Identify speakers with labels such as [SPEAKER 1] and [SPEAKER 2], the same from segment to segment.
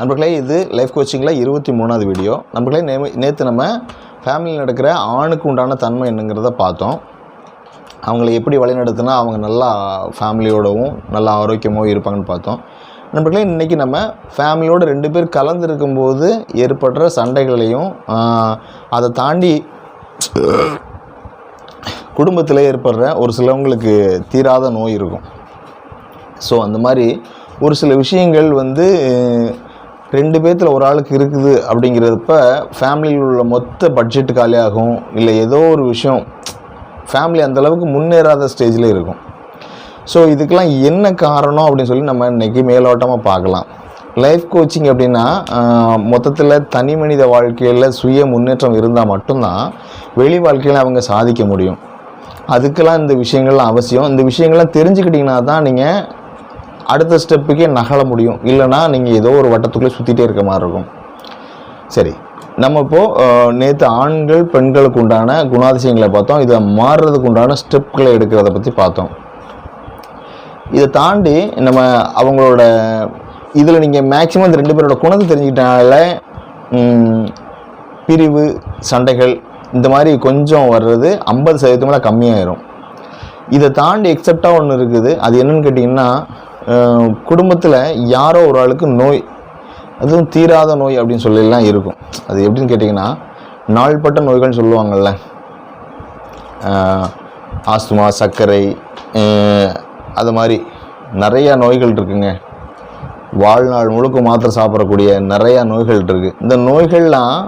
[SPEAKER 1] நண்பர்களே இது லைஃப் கோச்சிங்கில் இருபத்தி மூணாவது வீடியோ நண்பர்களே நே நேற்று நம்ம ஃபேமிலியில் நடக்கிற ஆணுக்கு உண்டான தன்மை என்னங்கிறத பார்த்தோம். அவங்கள எப்படி வழிநடத்தினா அவங்க நல்லா ஃபேமிலியோடவும் நல்லா ஆரோக்கியமாகவும் இருப்பாங்கன்னு பார்த்தோம். நண்பர்களே இன்றைக்கி நம்ம ஃபேமிலியோட ரெண்டு பேர் கலந்து இருக்கும்போது ஏற்படுற சண்டைகளையும் அதை தாண்டி குடும்பத்தில் ஏற்படுற ஒரு சிலவங்களுக்கு தீராத நோய் இருக்கும். ஸோ அந்த மாதிரி ஒரு சில விஷயங்கள் வந்து ரெண்டு பேர்த்தில் ஒரு ஆளுக்கு இருக்குது அப்படிங்கிறப்ப ஃபேமிலியில் உள்ள மொத்த பட்ஜெட் காலியாகும். இல்லை ஏதோ ஒரு விஷயம் ஃபேமிலி அந்தளவுக்கு முன்னேறாத ஸ்டேஜில் இருக்கும். ஸோ இதுக்கெல்லாம் என்ன காரணம் அப்படின்னு சொல்லி நம்ம இன்றைக்கி மேலோட்டமாக பார்க்கலாம். லைஃப் கோச்சிங் அப்படின்னா மொத்தத்தில் தனி மனித வாழ்க்கையில் சுய முன்னேற்றம் இருந்தால் மட்டும்தான் வெளி வாழ்க்கையில் அவங்க சாதிக்க முடியும். அதுக்கெல்லாம் இந்த விஷயங்கள்லாம் அவசியம். இந்த விஷயங்கள்லாம் தெரிஞ்சுக்கிட்டிங்கன்னா தான் நீங்கள் அடுத்த ஸ்டெப்புக்கே நகல முடியும். இல்லைன்னா நீங்கள் ஏதோ ஒரு வட்டத்துக்குள்ளே சுற்றிட்டே இருக்க மாதிரி இருக்கும். சரி. நம்ம இப்போது நேற்று ஆண்கள் பெண்களுக்கு உண்டான குணாதிசயங்களை பார்த்தோம். இதை மாறுறதுக்கு உண்டான ஸ்டெப்களை எடுக்கிறத பற்றி பார்த்தோம். இதை தாண்டி நம்ம அவங்களோட இதில் நீங்கள் மேக்ஸிமம் இந்த ரெண்டு பேரோட குணத்தை தெரிஞ்சுக்கிட்டனால பிரிவு சண்டைகள் இந்த மாதிரி கொஞ்சம் வர்றது ஐம்பது சதவீதம் மேலே கம்மியாயிரும். இதை தாண்டி எக்ஸப்டாக ஒன்று இருக்குது. அது என்னன்னு கேட்டிங்கன்னா குடும்பத்தில் யாரோ ஒரு ஆளுக்கு நோய் அதுவும் தீராத நோய் அப்படின்னு சொல்லலாம் இருக்கும். அது எப்படின்னு கேட்டிங்கன்னா நாள்பட்ட நோய்கள்னு சொல்லுவாங்கள்ல ஆஸ்துமா சர்க்கரை அது மாதிரி நிறையா நோய்கள் இருக்குங்க. வாழ்நாள் முழுக்க மாத்திரை சாப்பிடக்கூடிய நிறையா நோய்கள் இருக்குது இந்த நோய்கள்லாம்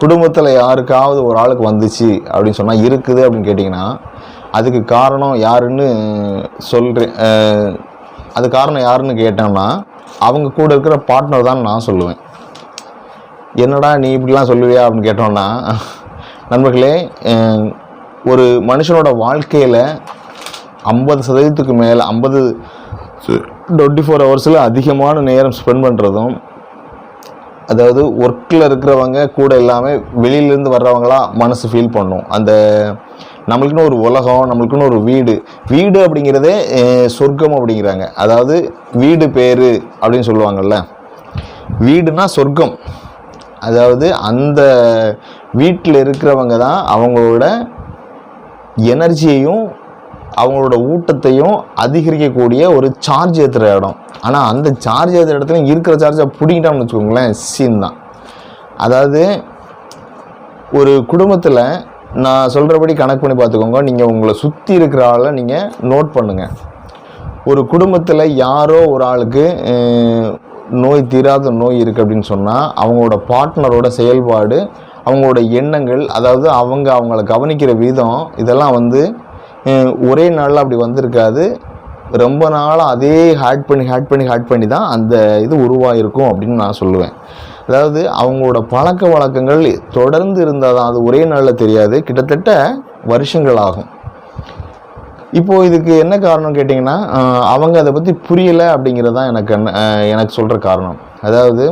[SPEAKER 1] குடும்பத்தில் யாருக்காவது ஒரு ஆளுக்கு வந்துச்சு அப்படின்னு சொன்னால் இருக்குது அப்படின்னு கேட்டிங்கன்னா அதுக்கு காரணம் யாருன்னு சொல்கிறேன் அது காரணம் யாருன்னு கேட்டோம்னா அவங்க கூட இருக்கிற பார்ட்னர் தான் நான் சொல்லுவேன். என்னடா நீ இப்படிலாம் சொல்லுவியா அப்படின்னு கேட்டோம்னா நண்பர்களே ஒரு மனுஷனோட வாழ்க்கையில் ஐம்பது சதவீதத்துக்கு மேலே ஐம்பது டுவெண்ட்டி ஃபோர் ஹவர்ஸில் அதிகமான நேரம் ஸ்பெண்ட் பண்ணுறதும் அதாவது ஒர்க்கில் இருக்கிறவங்க கூட எல்லாமே வெளியிலேருந்து வர்றவங்களா மனசு ஃபீல் பண்ணும். அந்த நம்மளுக்குன்னு ஒரு உலகம் நம்மளுக்குன்னு ஒரு வீடு. வீடு அப்படிங்கிறதே சொர்க்கம் அப்படிங்கிறாங்க. அதாவது வீடு பேர் அப்படின்னு சொல்லுவாங்கள்ல வீடுனா சொர்க்கம். அதாவது அந்த வீட்டில் இருக்கிறவங்க தான் அவங்களோட எனர்ஜியையும் அவங்களோட ஊட்டத்தையும் அதிகரிக்கக்கூடிய ஒரு சார்ஜ் ஏற்றுற இடம். ஆனால் அந்த சார்ஜ் ஏற்றுற இடத்துல இருக்கிற சார்ஜை பிடிக்கிட்டோம்னு வச்சுக்கோங்களேன் சீன் தான். அதாவது ஒரு குடும்பத்தில் நான் சொல்கிறபடி கணக்கு பண்ணி பார்த்துக்கோங்க. நீங்கள் உங்களை சுற்றி இருக்கிற ஆளை நீங்கள் நோட் பண்ணுங்கள் ஒரு குடும்பத்தில் யாரோ ஒரு ஆளுக்கு நோய் தீராத நோய் இருக்குது அப்படின்னு சொன்னால் அவங்களோட பார்ட்னரோட செயல்பாடு அவங்களோட எண்ணங்கள் அதாவது அவங்க அவங்கள கவனிக்கிற விதம் இதெல்லாம் வந்து ஒரே நாளில் அப்படி வந்திருக்காது. ரொம்ப நாளாக அதே ஹேட் பண்ணி ஹேட் பண்ணி ஹேட் பண்ணி தான் அந்த இது உருவாயிருக்கும் அப்படின்னு நான் சொல்லுவேன். அதாவது அவங்களோட பழக்க வழக்கங்கள் தொடர்ந்து இருந்தால் தான் அது ஒரே நாளில் தெரியாது. கிட்டத்தட்ட வருஷங்கள் ஆகும். இப்போது இதுக்கு என்ன காரணம் கேட்டிங்கன்னா அவங்க அதை பற்றி புரியலை அப்படிங்கிறது தான் எனக்கு என்ன- எனக்கு சொல்கிற காரணம். அதாவது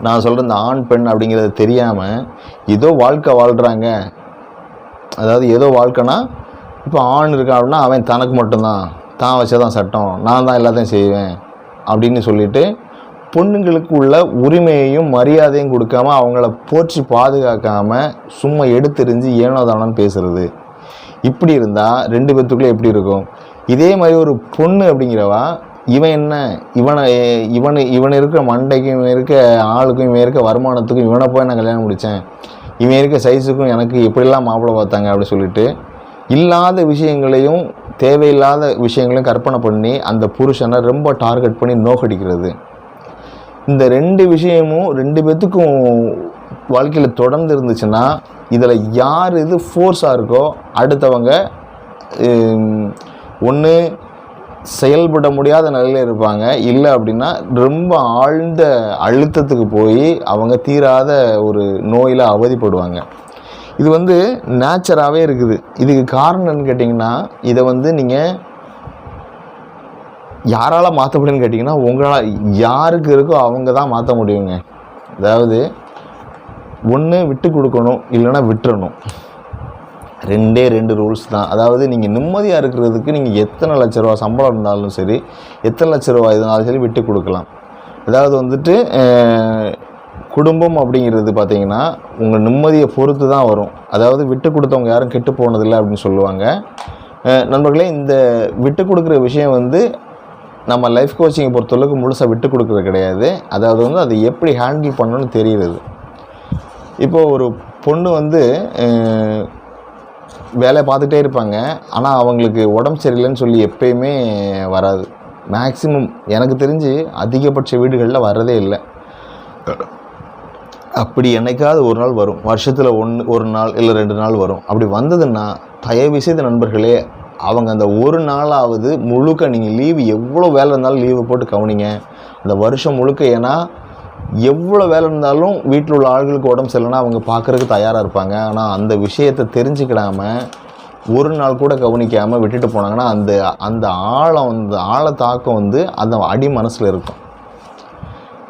[SPEAKER 1] நான் சொல்கிற இந்த ஆண் பெண் அப்படிங்கிறது தெரியாமல் ஏதோ வாழ்க்கை வாழ்கிறாங்க அதாவது ஏதோ வாழ்க்கைனா இப்போ ஆண் இருக்கான் அப்படின்னா அவன் தனக்கு மட்டும்தான். தான் வச்சதான் சட்டம். நான் தான் எல்லாத்தையும் செய்வேன் அப்படின்னு சொல்லிவிட்டு பொண்ணுங்களுக்கு உள்ள உரிமையையும் மரியாதையும் கொடுக்காம அவங்கள போற்றி பாதுகாக்காம சும்மா எடுத்தெறிஞ்சு ஏனோ தானோன்னு பேசுறது. இப்படி இருந்தால் ரெண்டு பேத்துக்குள்ளே எப்படி இருக்கும்? இதே மாதிரி ஒரு பொண்ணு அப்படிங்கிறவா இவன் என்ன? இவனை இவனு இவன் இருக்கிற மண்டைக்கும் இவன் இருக்க ஆளுக்கும் இவன் இருக்க வருமானத்துக்கும் இவனை போய் நான் கல்யாணம் முடித்தேன் இவன் இருக்க சைஸுக்கும் எனக்கு எப்படிலாம் மாப்பிள்ளை பார்த்தாங்க அப்படின்னு சொல்லிட்டு இல்லாத விஷயங்களையும் தேவையில்லாத விஷயங்களையும் கற்பனை பண்ணி அந்த புருஷனை ரொம்ப டார்கெட் பண்ணி நோக்கடிக்கிறது. இந்த ரெண்டு விஷயமும் ரெண்டு பேர்த்துக்கும் வாழ்க்கையில் தொடர்ந்து இருந்துச்சுன்னா இதில் யார் இது ஃபோர்ஸாக இருக்கோ அடுத்தவங்க ஒன்று செயல்பட முடியாத நிலையில் இருப்பாங்க. இல்லை அப்படின்னா ரொம்ப ஆழ்ந்த அழுத்தத்துக்கு போய் அவங்க தீராத ஒரு நோயில் அவதிப்படுவாங்க. இது வந்து நேச்சராகவே இருக்குது. இதுக்கு காரணம் என்னன்னு கேட்டிங்கன்னா இதை வந்து நீங்கள் யாரால் மாற்ற முடியும்னு கேட்டிங்கன்னா உங்களால் யாருக்கு இருக்கோ அவங்க தான் மாற்ற முடியுங்க. அதாவது ஒன்று விட்டு கொடுக்கணும் இல்லைன்னா விட்டுறணும். ரெண்டே ரெண்டு ரூல்ஸ் தான். அதாவது நீங்கள் நிம்மதியாக இருக்கிறதுக்கு நீங்கள் எத்தனை லட்ச ரூபா சம்பளம் இருந்தாலும் சரி எத்தனை லட்ச ரூபா இருந்தாலும் சரி விட்டு கொடுக்கலாம். அதாவது வந்துட்டு குடும்பம் அப்படிங்கிறது பார்த்தீங்கன்னா உங்கள் நிம்மதியை பொறுத்து தான் வரும். அதாவது விட்டு கொடுத்தவங்க யாரும் கெட்டு போனதில்லை அப்படின்னு சொல்லுவாங்க. நண்பர்களே இந்த விட்டு கொடுக்குற விஷயம் வந்து நம்ம லைஃப் கோச்சிங்கை பொறுத்தளவுக்கு முழுசாக விட்டு கொடுக்குறது கிடையாது. அதாவது வந்து அதை எப்படி ஹேண்டில் பண்ணணும்னு தெரிகிறது இப்போ ஒரு பொண்ணு வந்து வேலையை பார்த்துட்டே இருப்பாங்க. ஆனால் அவங்களுக்கு உடம்பு சரியில்லைன்னு சொல்லி எப்பயுமே வராது. மேக்ஸிமம் எனக்கு தெரிஞ்சு அதிகபட்ச வீடுகளில் வர்றதே இல்லை. அப்படி என்னைக்காவது ஒரு நாள் வரும். வருஷத்தில் ஒன்று ஒரு நாள் இல்லை ரெண்டு நாள் வரும். அப்படி வந்ததுன்னா தயவு செய்த நண்பர்களே அவங்க அந்த ஒரு நாளாவது முழுக்க நீங்கள் லீவு எவ்வளோ வேலை இருந்தாலும் லீவு போட்டு கவனிங்க. அந்த வருஷம் முழுக்க ஏன்னா எவ்வளோ வேலை இருந்தாலும் வீட்டில் உள்ள ஆள்களுக்கு உடம்பு சரியில்லைனா அவங்க பார்க்குறதுக்கு தயாராக இருப்பாங்க. ஆனால் அந்த விஷயத்தை தெரிஞ்சுக்கிடாம ஒரு நாள் கூட கவனிக்காமல் விட்டுட்டு போனாங்கன்னா அந்த அந்த ஆழம் அந்த ஆழ தாக்கம் வந்து அந்த அடி மனசில் இருக்கும்.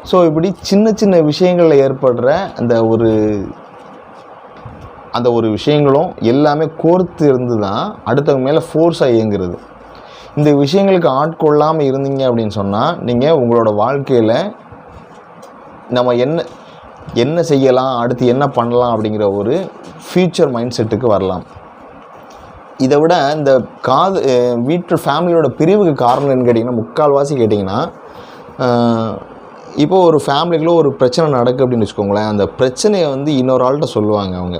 [SPEAKER 1] ஸோ இப்படி சின்ன சின்ன விஷயங்களில் ஏற்படுற அந்த ஒரு அந்த ஒரு விஷயங்களும் எல்லாமே கோர்த்து இருந்து தான் அடுத்தவங்க மேலே ஃபோர்ஸாக இயங்குறது. இந்த விஷயங்களுக்கு ஆட்கொள்ளாமல் இருந்தீங்க அப்படின்னு சொன்னால் நீங்கள் உங்களோட வாழ்க்கையில் நம்ம என்ன என்ன செய்யலாம் அடுத்து என்ன பண்ணலாம் அப்படிங்கிற ஒரு ஃப்யூச்சர் மைண்ட் செட்டுக்கு வரலாம். இதை விட இந்த காது வீட்டு ஃபேமிலியோட பிரிவுக்கு காரணம் என்னன்னு கேட்டிங்கன்னா முக்கால்வாசி கேட்டிங்கன்னா இப்போ ஒரு ஃபேமிலிக்குள்ளே ஒரு பிரச்சனை நடக்கு அப்படின்னு வச்சுக்கோங்களேன் அந்த பிரச்சனையை வந்து இன்னொரு ஆள்கிட்ட சொல்லுவாங்க அவங்க.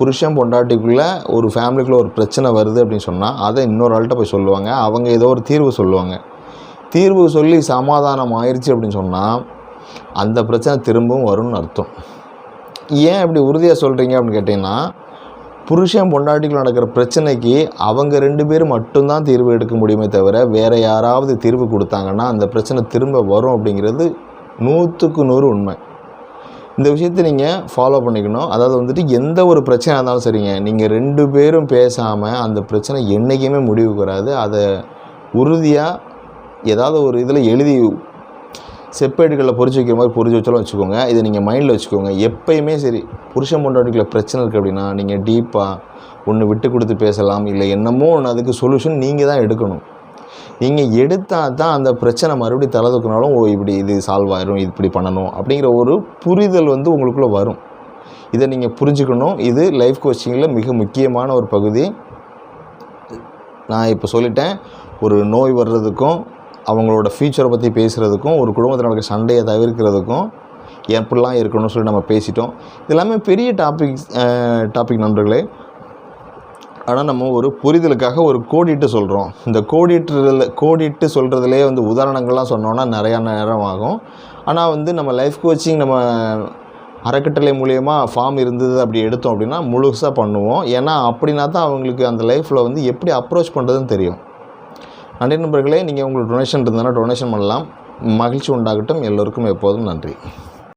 [SPEAKER 1] புருஷன் பொண்டாட்டிக்குள்ளே ஒரு ஃபேமிலிக்குள்ளே ஒரு பிரச்சனை வருது அப்படின்னு சொன்னால் அதை இன்னொரு ஆள்கிட்ட போய் சொல்லுவாங்க. அவங்க ஏதோ ஒரு தீர்வு சொல்லுவாங்க. தீர்வு சொல்லி சமாதானம் ஆயிடுச்சு அப்படின்னு சொன்னால் அந்த பிரச்சனை திரும்பவும் வரும்னு அர்த்தம். ஏன் இப்படி உறுதியாக சொல்கிறீங்க அப்படின்னு கேட்டிங்கன்னா புருஷன் பொண்டாட்டிக்குள்ள நடக்கிற பிரச்சனைக்கு அவங்க ரெண்டு பேரும் மட்டும்தான் தீர்வு எடுக்க முடியுமே தவிர வேறு யாராவது தீர்வு கொடுத்தாங்கன்னா அந்த பிரச்சனை திரும்ப வரும் அப்படிங்கிறது நூற்றுக்கு நூறு உண்மை. இந்த விஷயத்தை நீங்கள் ஃபாலோ பண்ணிக்கணும். அதாவது வந்துட்டு எந்த ஒரு பிரச்சனையாக இருந்தாலும் சரிங்க. நீங்கள் ரெண்டு பேரும் பேசாமல் அந்த பிரச்சனை என்றைக்குமே முடிவுக்கு வராது. அதை உறுதியாக ஏதாவது ஒரு இதில் எழுதி செப்பேடுகளில் பொறிச்சு வைக்கிற மாதிரி பொறிச்சு வச்சாலும் வச்சுக்கோங்க. இதை நீங்கள் மைண்டில் வச்சுக்கோங்க. எப்பயுமே சரி புருஷன் பொண்டாட்டிக்குள்ள பிரச்சனை இருக்குது அப்படின்னா நீங்கள் டீப்பாக ஒன்று விட்டு கொடுத்து பேசலாம். இல்லை என்னமோ ஒன்று அதுக்கு சொல்யூஷன் நீங்கள் தான் எடுக்கணும். நீங்கள் எடுத்தால் தான் அந்த பிரச்சனை மறுபடியும் தலை தூக்கினாலும் ஓ இப்படி இது சால்வ் ஆயிரும் இப்படி பண்ணணும். அப்படிங்கிற ஒரு புரிதல் வந்து உங்களுக்குள்ளே வரும். இதை நீங்கள் புரிஞ்சுக்கணும். இது லைஃப் கோச்சிங்கில் மிக முக்கியமான ஒரு பகுதி. நான் இப்போ சொல்லிட்டேன் ஒரு நோய் வர்றதுக்கும் அவங்களோட ஃப்யூச்சரை பற்றி பேசுகிறதுக்கும் ஒரு குடும்பத்தில் நடக்கிற சண்டையை தவிர்க்கிறதுக்கும் எப்படிலாம் இருக்கணும்னு சொல்லி நம்ம பேசிட்டோம். இது எல்லாமே பெரிய டாபிக் டாபிக் நண்பர்களே. ஆனால் நம்ம ஒரு புரிதலுக்காக ஒரு கோடிட்டு சொல்கிறோம் இந்த கோடிட்டுல கோடிட்டு சொல்கிறதுலே வந்து உதாரணங்கள்லாம் சொன்னோன்னா நிறையா நேரம் ஆகும். ஆனால் வந்து நம்ம லைஃப் கோச்சிங் நம்ம அறக்கட்டளை மூலயமா ஃபார்ம் இருந்தது அப்படி எடுத்தோம் அப்படின்னா முழுசாக பண்ணுவோம். ஏன்னா அப்படின்னா தான் அவங்களுக்கு அந்த லைஃப்பில் வந்து எப்படி அப்ரோச் பண்ணுறதுன்னு தெரியும். நன்றி நண்பர்களே நீங்கள் உங்களுக்கு டொனேஷன் இருந்ததுன்னா டொனேஷன் பண்ணலாம். மகிழ்ச்சி உண்டாகட்டும். எல்லோருக்கும் எப்போதும் நன்றி.